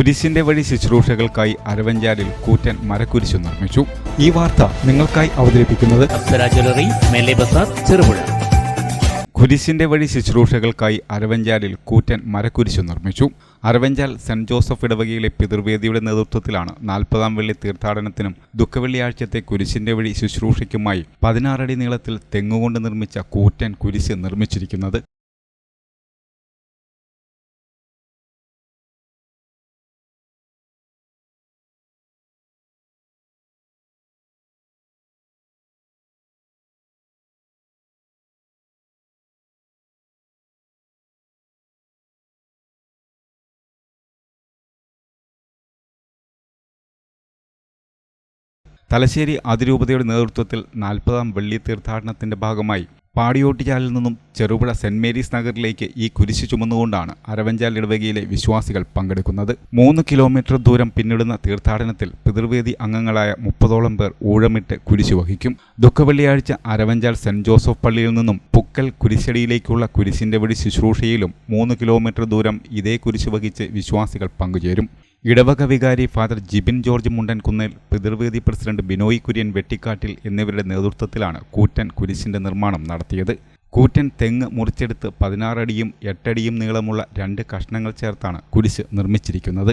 കുരിശിന്റെ വഴി ശുശ്രൂഷകൾക്കായി അരവഞ്ചാലിൽ കൂറ്റൻ മരക്കുരിശു നിർമ്മിച്ചു. ഈ വാർത്ത നിങ്ങൾക്കായി അവതരിപ്പിക്കുന്നത് ചെറുപുഴ. കുരിശിന്റെ വഴി ശുശ്രൂഷകൾക്കായി അരവഞ്ചാലിൽ കൂറ്റൻ മരക്കുരിശു നിർമ്മിച്ചു. അരവഞ്ചാൽ സെന്റ് ജോസഫ് ഇടവകയിലെ പിതൃവേദിയുടെ നേതൃത്വത്തിലാണ് നാൽപ്പതാം വെള്ളി തീർത്ഥാടനത്തിനും ദുഃഖവെള്ളിയാഴ്ചത്തെ കുരിശിന്റെ വഴി ശുശ്രൂഷയ്ക്കുമായി പതിനാറടി നീളത്തിൽ തെങ്ങുകൊണ്ട് നിർമ്മിച്ച കൂറ്റൻ കുരിശ് നിർമ്മിച്ചിരിക്കുന്നത്. തലശ്ശേരി അതിരൂപതയുടെ നേതൃത്വത്തിൽ നാൽപ്പതാം വെള്ളി തീർത്ഥാടനത്തിന്റെ ഭാഗമായി പാടിയോട്ടിച്ചാലിൽ നിന്നും ചെറുപുഴ സെന്റ് മേരീസ് നഗറിലേക്ക് ഈ കുരിശ് ചുമന്നുകൊണ്ടാണ് അരവഞ്ചാൽ ഇടവകയിലെ വിശ്വാസികൾ പങ്കെടുക്കുന്നത്. മൂന്ന് കിലോമീറ്റർ ദൂരം പിന്നിടുന്ന തീർത്ഥാടനത്തിൽ പിതൃവേദി അംഗങ്ങളായ മുപ്പതോളം പേർ ഊഴമിട്ട് കുരിശ് വഹിക്കും. ദുഃഖവെള്ളിയാഴ്ച അരവഞ്ചാൽ സെന്റ് ജോസഫ് പള്ളിയിൽ നിന്നും പുക്കൽ കുരിശടിയിലേക്കുള്ള കുരിശിന്റെ വഴി ശുശ്രൂഷയിലും മൂന്ന് കിലോമീറ്റർ ദൂരം ഇതേ കുരിശ് വഹിച്ച് വിശ്വാസികൾ പങ്കുചേരും. ഇടവക വികാരി ഫാദർ ജിബിൻ ജോർജ് മുണ്ടൻകുന്നേൽ പിതൃവേദി പ്രസിഡന്റ് ബിനോയ് കുര്യൻ വെട്ടിക്കാട്ടിൽ എന്നിവരുടെ നേതൃത്വത്തിലാണ് കൂറ്റൻ കുരിശിന്റെ നിർമ്മാണം നടത്തിയത്. കൂറ്റൻ തെങ്ങ് മുറിച്ചെടുത്ത് പതിനാറടിയും എട്ടടിയും നീളമുള്ള രണ്ട് കഷ്ണങ്ങൾ ചേർത്താണ് കുരിശ് നിർമ്മിച്ചിരിക്കുന്നത്.